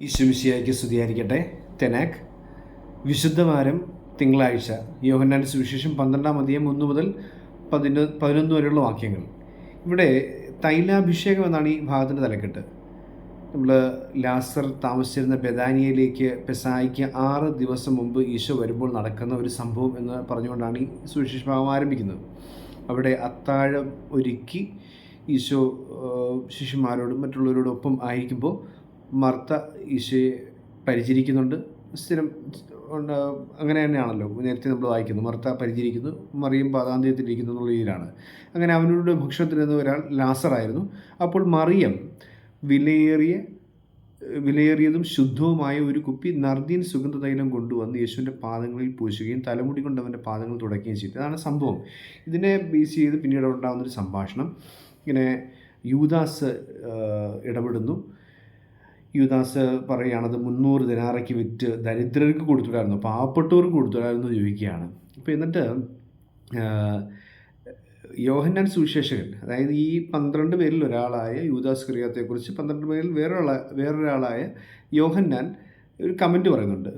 ഈശ്വമിശിയായിക്ക് സ്തുതിയായിരിക്കട്ടെ. തെനാക്. വിശുദ്ധവാരം തിങ്കളാഴ്ച യോഹന്നാൻ സുവിശേഷം പന്ത്രണ്ടാം അധികം ഒന്ന് മുതൽ പതിനൊ പതിനൊന്ന് വരെയുള്ള വാക്യങ്ങൾ. ഇവിടെ തൈലാഭിഷേകം എന്നാണ് ഈ ഭാഗത്തിന്റെ തലക്കെട്ട്. നമ്മൾ ലാസർ താമസിച്ചിരുന്ന ബെദാനിയയിലേക്ക് പെസായിക്ക് ആറ് ദിവസം മുമ്പ് ഈശോ വരുമ്പോൾ നടക്കുന്ന ഒരു സംഭവം എന്ന് പറഞ്ഞുകൊണ്ടാണ് ഈ സുവിശേഷ ഭാഗം ആരംഭിക്കുന്നത്. അവിടെ അത്താഴം ഒരുക്കി ഈശോ ശിഷ്യന്മാരോടും മറ്റുള്ളവരോടൊപ്പം ആയിരിക്കുമ്പോൾ മർത്ത ഈശോയെ പരിചരിക്കുന്നുണ്ട്. സ്ഥിരം അങ്ങനെ തന്നെയാണല്ലോ. നേരത്തെ നമ്മൾ വായിക്കുന്നു. മർത്ത പരിചരിക്കുന്നു. മറിയും പാതാന്ത്യത്തിലിരിക്കുന്നു എന്നുള്ള രീതിയിലാണ്. അങ്ങനെ അവനോട് ഭക്ഷണത്തിനിരുന്ന ഒരാൾ ലാസറായിരുന്നു. അപ്പോൾ മറിയം വിലയേറിയ വിലയേറിയതും ശുദ്ധവുമായ ഒരു കുപ്പി നർദീൻ സുഗന്ധ തൈലം കൊണ്ടുവന്ന് യേശുവിന്റെ പാദങ്ങളിൽ പൂശുകയും തലമുടി കൊണ്ട് അവന്റെ പാദങ്ങൾ തുടക്കുകയും ചെയ്തു. അതാണ് സംഭവം. ഇതിനെ ബേസ് ചെയ്ത് പിന്നീട് ഉണ്ടാകുന്നൊരു സംഭാഷണം. ഇങ്ങനെ യൂദാസ് ഇടപെടുന്നു. യുദാസ് പറയുകയാണത് മുന്നൂറ് ദിനാറയ്ക്ക് വിറ്റ് ദരിദ്രർക്ക് കൊടുത്തിടായിരുന്നു പാവപ്പെട്ടവർക്ക് കൊടുത്തിടായിരുന്നു ചോദിക്കുകയാണ്. അപ്പോൾ എന്നിട്ട് യോഹന്നാൻ സുവിശേഷകൻ അതായത് ഈ പന്ത്രണ്ട് പേരിൽ ഒരാളായ യൂദാസ് ക്രിയാത്തെക്കുറിച്ച് പന്ത്രണ്ട് പേരിൽ വേറൊരാള വേറൊരാളായ യോഹന്നാൻ ഒരു കമന്റ് പറയുന്നുണ്ട്.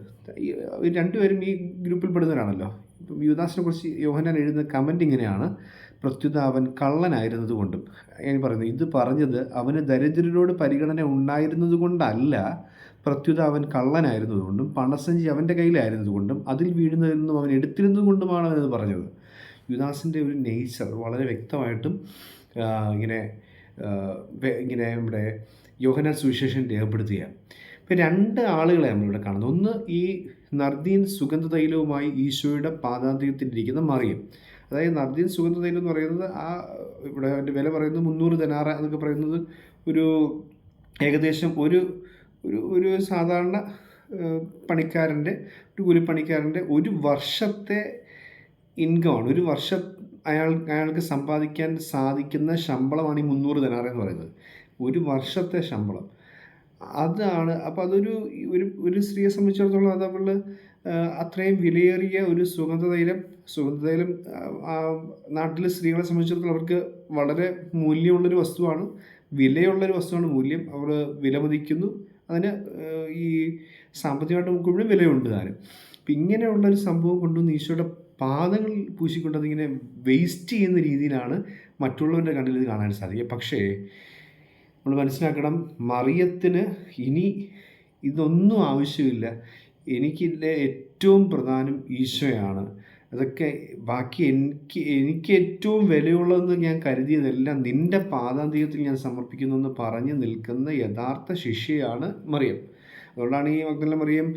രണ്ടുപേരും ഈ ഗ്രൂപ്പിൽ പെടുന്നവരാണല്ലോ. യൂദാസിനെ കുറിച്ച് യോഹന്നാൻ എഴുതുന്ന കമന്റ് ഇങ്ങനെയാണ്. പ്രത്യുത അവൻ കള്ളനായിരുന്നതുകൊണ്ടും ഞാൻ പറയുന്നു ഇത് പറഞ്ഞത് അവന് ദരിദ്രരോട് പരിഗണന ഉണ്ടായിരുന്നതുകൊണ്ടല്ല പ്രത്യുത അവൻ കള്ളനായിരുന്നതുകൊണ്ടും പണസഞ്ചി അവന്റെ കയ്യിലായിരുന്നതുകൊണ്ടും അതിൽ വീഴുന്നതിൽ നിന്നും അവൻ എടുത്തിരുന്നതുകൊണ്ടുമാണ് അവനത് പറഞ്ഞത്. യുദാസിന്റെ ഒരു നേച്ചർ വളരെ വ്യക്തമായിട്ടും ഇങ്ങനെ ഇങ്ങനെ നമ്മുടെ യോഹന സുവിശേഷൻ രേഖപ്പെടുത്തുകയാണ്. ഇപ്പം രണ്ട് ആളുകളെ നമ്മളിവിടെ കാണുന്നത് ഒന്ന് ഈ നർദീൻ സുഗന്ധതൈലവുമായി ഈശോയുടെ പാദാന്തികത്തിലിരിക്കുന്ന മറിയം. അതായത് നർദീൻ സുഗന്ധതൈലം എന്ന് പറയുന്നത് ആ ഇവിടെ അതിന്റെ വില പറയുന്നത് മുന്നൂറ് ധനാറ എന്നൊക്കെ പറയുന്നത് ഒരു ഏകദേശം ഒരു ഒരു ഒരു സാധാരണ പണിക്കാരന്റെ ഒരു കൂലിപ്പണിക്കാരന്റെ ഒരു വർഷത്തെ ഇൻകമാണ് ഒരു വർഷം അയാൾ അയാൾക്ക് സമ്പാദിക്കാൻ സാധിക്കുന്ന ശമ്പളമാണ് ഈ മുന്നൂറ് ധനാറ എന്ന് പറയുന്നത്. ഒരു വർഷത്തെ ശമ്പളം. അതാണ്. അപ്പോൾ അതൊരു ഒരു ഒരു സ്ത്രീയെ സംബന്ധിച്ചിടത്തോളം അത് അവൾ അത്രയും വിലയേറിയ ഒരു സുഗന്ധതൈലം സുഗന്ധതൈലം നാട്ടിലെ സ്ത്രീകളെ സംബന്ധിച്ചിടത്തോളം അവർക്ക് വളരെ മൂല്യമുള്ളൊരു വസ്തുവാണ്. വിലയുള്ളൊരു വസ്തുവാണ്. മൂല്യം അവർ വിലമതിക്കുന്നു. അതിന് ഈ സാമ്പത്തികമായിട്ട് നോക്കുമ്പോഴും വിലയുണ്ട് താനും അപ്പം ഇങ്ങനെയുള്ളൊരു സംഭവം കൊണ്ടുവന്ന് ഈശോയുടെ പാദങ്ങളിൽ പൂശിക്കൊണ്ട് അതിങ്ങനെ വേസ്റ്റ് ചെയ്യുന്ന രീതിയിലാണ് മറ്റുള്ളവരുടെ കണ്ണിൽ ഇത് കാണാൻ സാധിക്കുക. പക്ഷേ നമ്മൾ മനസ്സിലാക്കണം മറിയത്തിന് ഇനി ഇതൊന്നും ആവശ്യമില്ല. എനിക്കിതിലെ ഏറ്റവും പ്രധാനം ഈശോയാണ്. അതൊക്കെ ബാക്കി എനിക്ക് എനിക്ക് ഏറ്റവും വിലയുള്ളതെന്ന് ഞാൻ കരുതിയതെല്ലാം നിന്റെ പാദാന്തികത്തിൽ ഞാൻ സമർപ്പിക്കുന്നു എന്ന് പറഞ്ഞ് നിൽക്കുന്ന യഥാർത്ഥ ശിഷ്യയാണ് മറിയം. അതുകൊണ്ടാണ് ഈ മക്ദല മറിയം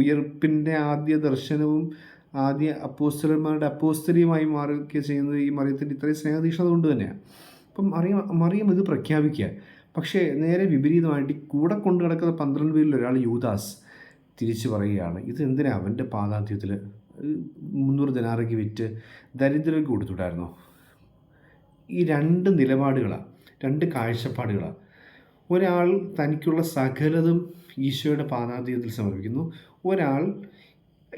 ഉയർപ്പിന്റെ ആദ്യ ദർശനവും ആദ്യ അപ്പോസ്റ്റലന്മാരുടെ അപ്പോസ്റ്റലിയുമായി മാറുകയൊക്കെ ചെയ്യുന്നത് ഈ മറിയത്തിന്റെ ഇത്രയും സ്നേഹതീക്ഷണത കൊണ്ട് തന്നെയാണ്. അപ്പം മറിയം മറിയം ഇത് പ്രഖ്യാപിക്കുക പക്ഷേ നേരെ വിപരീതമായിട്ട് കൂടെ കൊണ്ടു കിടക്കുന്ന പന്ത്രണ്ട് പേരിൽ ഒരാൾ യൂദാസ് തിരിച്ചു പറയുകയാണ് ഇത് എന്തിനാ അവന്റെ പാദാന്ത്യത്തിൽ മുന്നൂറ് ദിനാറയ്ക്ക് വിറ്റ് ദരിദ്രർക്ക് കൊടുത്തുവിടായിരുന്നോ? ഈ രണ്ട് നിലപാടുകളാണ് രണ്ട് കാഴ്ചപ്പാടുകളാണ് ഒരാൾ തനിക്കുള്ള സകലതും ഈശോയുടെ പാദാന്ത്യത്തിൽ സമർപ്പിക്കുന്നു ഒരാൾ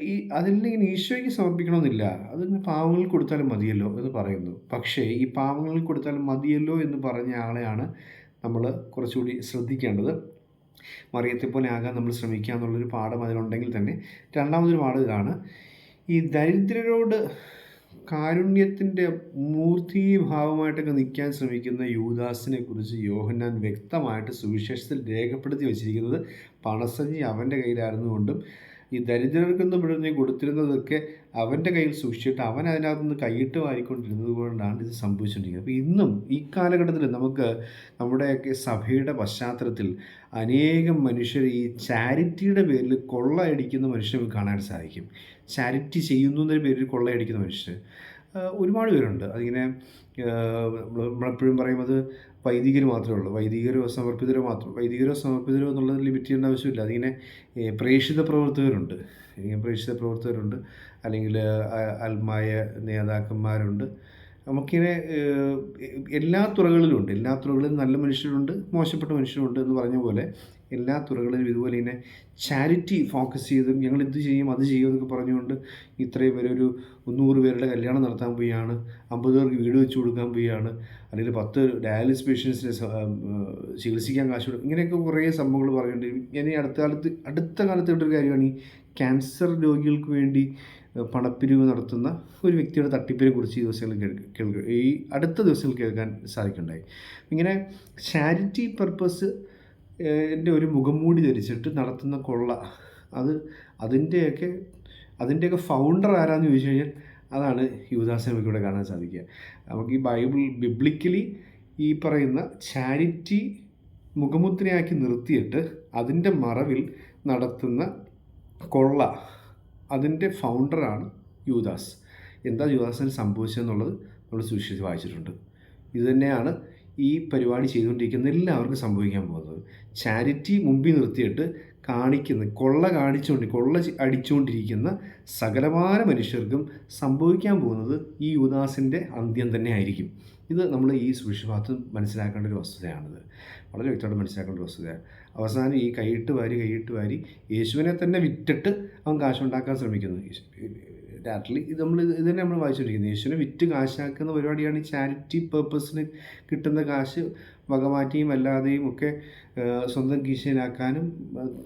ഈ അതില്ലെങ്കിൽ ഈശോയ്ക്ക് സമർപ്പിക്കണമെന്നില്ല. അതിന് പാവങ്ങൾക്ക് കൊടുത്താലും മതിയല്ലോ എന്ന് പറയുന്നു. പക്ഷേ ഈ പാവങ്ങൾക്ക് കൊടുത്താലും മതിയല്ലോ എന്ന് പറഞ്ഞ ആളെയാണ് നമ്മൾ കുറച്ചുകൂടി ശ്രദ്ധിക്കേണ്ടത്. മറിയത്തെ പോലെ ആകാൻ നമ്മൾ ശ്രമിക്കുക എന്നുള്ളൊരു പാഠം അതിലുണ്ടെങ്കിൽ തന്നെ രണ്ടാമതൊരു പാഠം ഇതാണ്. ഈ ദരിദ്രരോട് കാരുണ്യത്തിന്റെ മൂർത്തീഭാവമായിട്ടൊക്കെ നിൽക്കാൻ ശ്രമിക്കുന്ന യൂദാസിനെ കുറിച്ച് യോഹന്നാൻ വ്യക്തമായിട്ട് സുവിശേഷത്തിൽ രേഖപ്പെടുത്തി വച്ചിരിക്കുന്നത് പണസഞ്ചി അവന്റെ കയ്യിലായിരുന്നുകൊണ്ടും ഈ ദരിദ്രർക്കെന്ന് പിടിഞ്ഞ് കൊടുത്തിരുന്നതൊക്കെ അവന്റെ കയ്യിൽ സൂക്ഷിച്ചിട്ട് അവൻ അതിനകത്ത് നിന്ന് കൈയിട്ട് വാരിക്കൊണ്ടിരുന്നത് കൊണ്ടാണ് ഇത് സംഭവിച്ചുകൊണ്ടിരിക്കുന്നത് അപ്പോൾ ഇന്നും ഈ കാലഘട്ടത്തിൽ നമുക്ക് നമ്മുടെയൊക്കെ സഭയുടെ പശ്ചാത്തലത്തിൽ അനേകം മനുഷ്യർ ഈ ചാരിറ്റിയുടെ പേരിൽ കൊള്ളയടിക്കുന്ന മനുഷ്യരെ കാണാൻ സാധിക്കും. ചാരിറ്റി ചെയ്യുന്നു പേരിൽ കൊള്ളയടിക്കുന്ന മനുഷ്യർ. ഒരുപാട് പേരുണ്ട്. അതിങ്ങനെ നമ്മളെപ്പോഴും പറയും അത് വൈദികർ മാത്രമേ ഉള്ളൂ. വൈദികരോ സമർപ്പിതരോ മാത്രം വൈദികരോ സമർപ്പിതരോ എന്നുള്ളത് ലിമിറ്റ് ചെയ്യേണ്ട ആവശ്യമില്ല. അതിങ്ങനെ പ്രേക്ഷിത പ്രവർത്തകരുണ്ട്. ഇങ്ങനെ പ്രേക്ഷിത പ്രവർത്തകരുണ്ട്. അല്ലെങ്കിൽ അൽമായ നേതാക്കന്മാരുണ്ട്. നമുക്കിങ്ങനെ എല്ലാ തുറകളിലും ഉണ്ട്. എല്ലാ തുറകളിലും നല്ല മനുഷ്യരുണ്ട് മോശപ്പെട്ട മനുഷ്യരുണ്ട് എന്ന് പറഞ്ഞ പോലെ എല്ലാ തുറകളിലും ഇതുപോലെ തന്നെ ചാരിറ്റി ഫോക്കസ് ചെയ്തും ഞങ്ങൾ ഇത് ചെയ്യും അത് ചെയ്യും എന്നൊക്കെ പറഞ്ഞുകൊണ്ട് ഇത്രയും പേര് ഒരു മുന്നൂറ് പേരുടെ കല്യാണം നടത്താൻ പോവുകയാണ്. അമ്പത് പേർക്ക് വീട് വെച്ച് കൊടുക്കാൻ പോവുകയാണ്. അല്ലെങ്കിൽ പത്ത് ഡയാലിസിസ് പേഷ്യൻസിനെ ചികിത്സിക്കാൻ കാശ് കൊടുക്കും. ഇങ്ങനെയൊക്കെ കുറേ സംഭവങ്ങൾ പറയുന്നുണ്ട്. ഈ അടുത്ത കാലത്ത് അടുത്ത കാലത്ത് ഇട്ടൊരു കാര്യമാണ് ഈ ക്യാൻസർ രോഗികൾക്ക് വേണ്ടി പണപ്പിരിവ് നടത്തുന്ന ഒരു വ്യക്തിയുടെ തട്ടിപ്പിനെ കുറിച്ച് ഈ ദിവസങ്ങളിൽ കേൾക്ക കേൾക്ക ഈ അടുത്ത ദിവസങ്ങൾ കേൾക്കാൻ സാധിക്കുന്നുണ്ടായി ഇങ്ങനെ ചാരിറ്റി പർപ്പസ് എന്റെ ഒരു മുഖംമൂടി ധരിച്ചിട്ട് നടത്തുന്ന കൊള്ള. അത് അതിന്റെയൊക്കെ അതിന്റെയൊക്കെ ഫൗണ്ടർ ആരാന്ന് ചോദിച്ചു കഴിഞ്ഞാൽ അതാണ് യുവദാസ് നമുക്കിവിടെ കാണാൻ സാധിക്കുക. നമുക്ക് ഈ ബൈബിൾ ബിബ്ലിക്കലി ഈ പറയുന്ന ചാരിറ്റി മുഖമുദ്രയാക്കി നിർത്തിയിട്ട് അതിന്റെ മറവിൽ നടത്തുന്ന കൊള്ള അതിന്റെ ഫൗണ്ടറാണ് യുവദാസ്. എന്താ യുവദാസിന് സംഭവിച്ചതെന്നുള്ളത് നമ്മൾ സൂക്ഷിച്ച് വായിച്ചിട്ടുണ്ട്. ഇത് തന്നെയാണ് ഈ പരിപാടി ചെയ്തുകൊണ്ടിരിക്കുന്ന എല്ലാവർക്കും സംഭവിക്കാൻ പോകുന്നത്. ചാരിറ്റി മുമ്പിൽ നിർത്തിയിട്ട് കാണിക്കുന്ന കൊള്ള കാണിച്ചുകൊണ്ട് കൊള്ള അടിച്ചുകൊണ്ടിരിക്കുന്ന സകലമായ മനുഷ്യർക്കും സംഭവിക്കാൻ പോകുന്നത് ഈ യുദാസിന്റെ അന്ത്യം തന്നെ ആയിരിക്കും. ഇത് നമ്മൾ ഈ സുഷിഭാഗത്ത് മനസ്സിലാക്കേണ്ട ഒരു വസ്തുതയാണിത്. വളരെ വ്യക്തമായിട്ട് മനസ്സിലാക്കേണ്ട ഒരു വസ്തുതയാണ്. അവസാനം ഈ കൈയിട്ട് വാരി കൈയിട്ട് വാരി യേശുവിനെ തന്നെ വിറ്റിട്ട് അവൻ കാശുണ്ടാക്കാൻ ശ്രമിക്കുന്നു. ഡയറക്റ്റ്ലി ഇത് നമ്മൾ ഇത് തന്നെ നമ്മൾ വായിച്ചുകൊണ്ടിരിക്കുന്നത് യേശുവിനെ വിറ്റ് കാശാക്കുന്ന പരിപാടിയാണ് ഈ ചാരിറ്റി പേർപ്പസിന് കിട്ടുന്ന കാശ് വകമാറ്റിയും അല്ലാതെയും ഒക്കെ സ്വന്തം കീശയിലാക്കാനും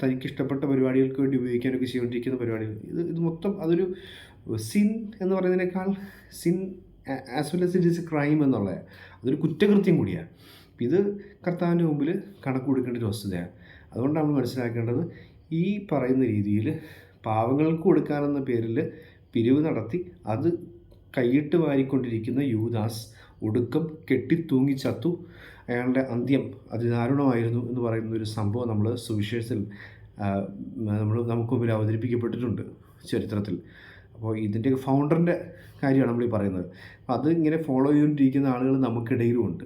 തനിക്കിഷ്ടപ്പെട്ട പരിപാടികൾക്ക് വേണ്ടി ഉപയോഗിക്കാനൊക്കെ ചെയ്തുകൊണ്ടിരിക്കുന്ന പരിപാടികൾ. ഇത് ഇത് മൊത്തം അതൊരു സിൻ എന്ന് പറയുന്നതിനേക്കാൾ sin as well as it is crime എന്നുള്ളത് അതൊരു കുറ്റകൃത്യം കൂടിയാണ്. ഇത് കർത്താവിന്റെ മുമ്പിൽ കണക്ക് കൊടുക്കേണ്ട ഒരു വസ്തുതയാണ്. അതുകൊണ്ടാണ് നമ്മൾ മനസ്സിലാക്കേണ്ടത് ഈ പറയുന്ന രീതിയിൽ പാവങ്ങൾക്ക് കൊടുക്കാനെന്ന പേരിൽ പിരിവ് നടത്തി അത് കൈയിട്ട് വാരിക്കൊണ്ടിരിക്കുന്ന യൂദാസ് ഒടുക്കം കെട്ടിത്തൂങ്ങി ചത്തു. അയാളുടെ അന്ത്യം അതിദാരുണമായിരുന്നു എന്ന് പറയുന്ന ഒരു സംഭവം നമ്മൾ സുവിശേഷത്തിൽ നമ്മൾ നമുക്ക് മുമ്പിൽ അവതരിപ്പിക്കപ്പെട്ടിട്ടുണ്ട് ചരിത്രത്തിൽ. അപ്പോൾ ഇതിന്റെ ഫൗണ്ടറിന്റെ കാര്യമാണ് നമ്മൾ ഈ പറയുന്നത്. അപ്പോൾ അത് ഇങ്ങനെ ഫോളോ ചെയ്തുകൊണ്ടിരിക്കുന്ന ആളുകൾ നമുക്കിടയിലും ഉണ്ട്.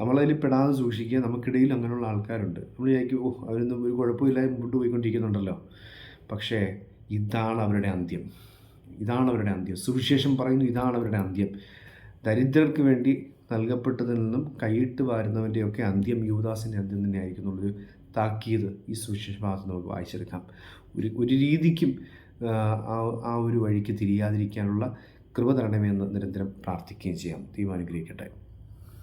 നമ്മളതിൽ പെടാതെ സൂക്ഷിക്കുക നമുക്കിടയിൽ അങ്ങനെയുള്ള ആൾക്കാരുണ്ട്. നമ്മൾ വിചാരിക്കും ഓ അവരൊന്നും ഒരു കുഴപ്പമില്ലാതെ മുമ്പോട്ട് പോയിക്കൊണ്ടിരിക്കുന്നുണ്ടല്ലോ. പക്ഷേ ഇതാണ് അവരുടെ അന്ത്യം. ഇതാണ് അവരുടെ അന്ത്യം. സുവിശേഷം പറയുന്നു ഇതാണ് അവരുടെ അന്ത്യം. ദരിദ്രർക്ക് വേണ്ടി നൽകപ്പെട്ടതിൽ നിന്നും കൈയിട്ട് വാരുന്നവന്റെയൊക്കെ അന്ത്യം യുവദാസിന്റെ അന്ത്യം തന്നെ ഒരു താക്കീത് ഈ സുവിശേഷ ഭാഗത്ത് നമുക്ക് വായിച്ചെടുക്കാം. ഒരു ഒരു രീതിക്കും ആ ഒരു വഴിക്ക് തിരിയാതിരിക്കാനുള്ള കൃപ തരണമെന്ന് നിരന്തരം പ്രാർത്ഥിക്കുകയും ചെയ്യാം. ദൈവം അനുഗ്രഹിക്കട്ടെ.